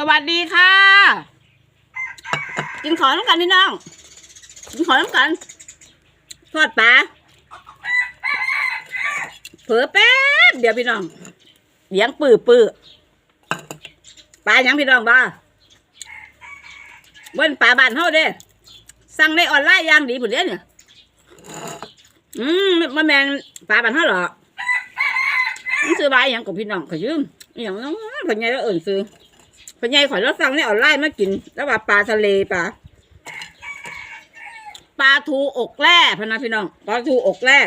สวัสดีค่ะ กินขอน้ำกันพี่น้อง กินขอน้ำกันทอดปลาเผลอแป๊บเดี๋ยวพี่น้องเลี้ยงปื้อปื้อปลายังพี่น้องบ้าเบิ้นปลาบ้านเฮาเด้สั่งในออนไลน์ย่างดีผุดเด้เนี่ยอืมมาแมนปลาบ้านเฮาหรอมันซื้อใบาอหยังกับพี่น้องขยืมอย่างน้องพ่อใหญ่แล้วเอิ่นซื้อ พ่อใหญ่ขอยเราสั่งในออนไลน์มากิน แล้วว่าปลาทะเลปลาปลาทูอกแร่พนะพี่น้องปลาทูอกแร่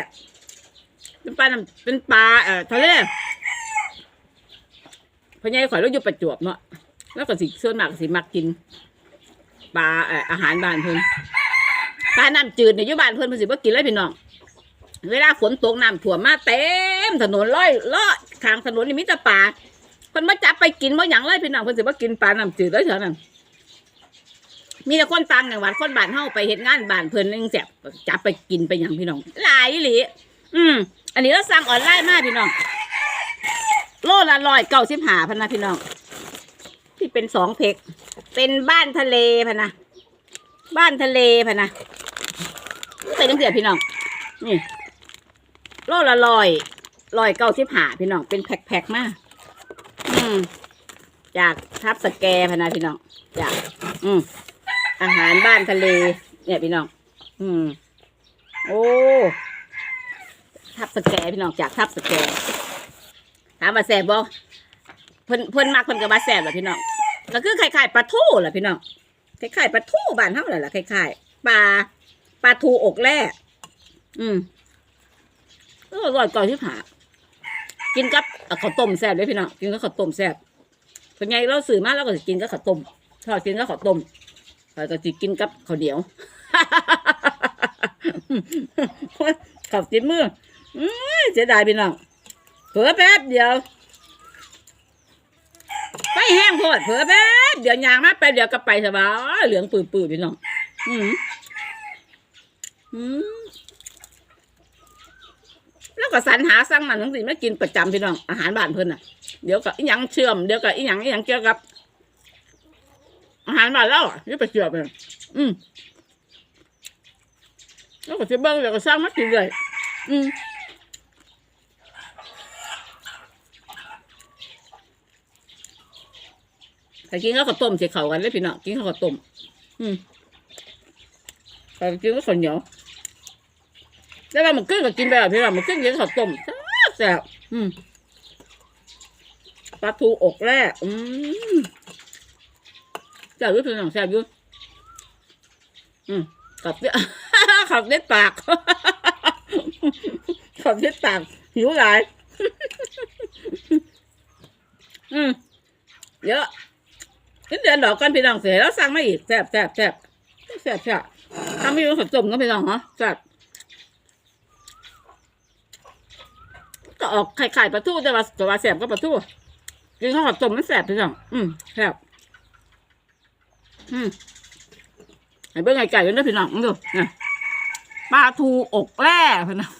เป็นปลาเป็นปลาเอ่อทะเลพ่อใหญ่ขอยเราอยู่ประจวบเนาะแล้วก็สิส่วนมากสิมักกินปลาเอ่ออาหารบ้านเพิ่นปลาน้ำจืดเนี่ยอยู่บ้านเพิ่นเพิ่นสิบ่กินเลยพี่น้องเวลาฝนตกน้ำท่วมมาเต็มถนนร้อยเลาะข้างถนนนี่มีแต่ปลา เพิ่นมาจับไปกินบ่หยังเลยพี่น้องเพิ่นสิบ่กินปลาน้ำจืดเลยเท่านั้นมีแต่คนต่างจังหวัดคนบ้านเฮาไปเฮ็ดงานบ้านเพิ่นนึงแซ่บจับไปกินไปหยังพี่น้องหลายอีหลีอืมอันนี้เราสั่งออนไลน์มาพี่น้องโลละร้อยเก้าสิบห้าพันนะพี่น้อง ที่เป็นสองเพกเป็นบ้านทะเลพันนะบ้านทะเลพันนะเป็นตั้งเสียพี่น้องนี่โลละร้อยร้อยเก้าสิบห้าพี่น้องเป็นแพ็คๆมาอื มจากทับสแกพันนะพี่น้องจากอืมอาหารบ้านทะเล เนี่ยพี่น้อง อืม โอ้ทับสแกพี่น้องจากทับสแกถามว่าแซ่บบ่เพิ่นเพิ่นมักเพิ่นก็ว่าแซ่บแหละพี่น้องก็คือคล้ายๆปลาทูแหละพี่น้องคล้ายๆปลาทูบ้านเฮาแหละล่ะคล้ายๆปลาปลาทูอกแร่อืมเอออร่อยก่อนที่ผา กินกับข้าวต้มแซ่บเลยพี่น้องกินกับข้าวต้มแซ่บเพิ่นใหญ่เราซื้อมาแล้วก็สิกินกับข้าวต้มทอดกินกับข้าวต้มแล้วก็สิกินกับข้าวเหนียวขับติดมืออื้อเสียดายพี่น้องเผลอแป๊บเดียวไฟแห้งโพดเผลอแป๊บเดี๋ยวยางมาไปบเดียวก็ไปสบายเหลืองปื้อๆพี่น้องอืมอืม แล้วก็สรรหาสั่งมันทั้งสิ่งไม่กินประจำพี่น้องอาหารบ้านเพิ่นน่ะ เดี๋ยวก็อีหยังเชื่อมเดี๋ยวก็อีหยังอีหยังเกี่ยวกับ อาหารบ้านเราอะนี่ไปเชื่อมเลยอืมแล้วก็จะเบิ้งแล้วก็สร้างมากินเลยอืมแต่กินข้าวกับต้มเสียเข่ากันเลยพี่น้องกินข้าวกับต้ม อืมแต่กินก็ข้าวเหนียว แล้วว่ามันขึ้นก็กินไปแบบพี่น้องมันขึ้นกินข้าวต้มแซ่บอืมปลาทูอกแร่อืมแซ่บยุ่พี่น้องแซ่บอยุ่อืมกับเนี่ยขับเด็ดปากขับเด็ดปากหิวหลายอืมเยอะขึ้นเดือนดอกกันพี่น้องเสียแล้วสั่งมาอีกแซ่บแซ่บแซ่บแซ่บแซ่บทำให้มันขจมก็พี่น้องฮะแซ่บ ออกไข่ไข่ปลาทูแต่ว่าแต่ว่าแสบก็ปลาทูกินข้าวขจมมันแสบพี่น้องอืมแสบอืมไอ้เบิ่งไก่ไก่กันด้วยพี่น้องดูนะปลาทูอกแร่พี่น้อง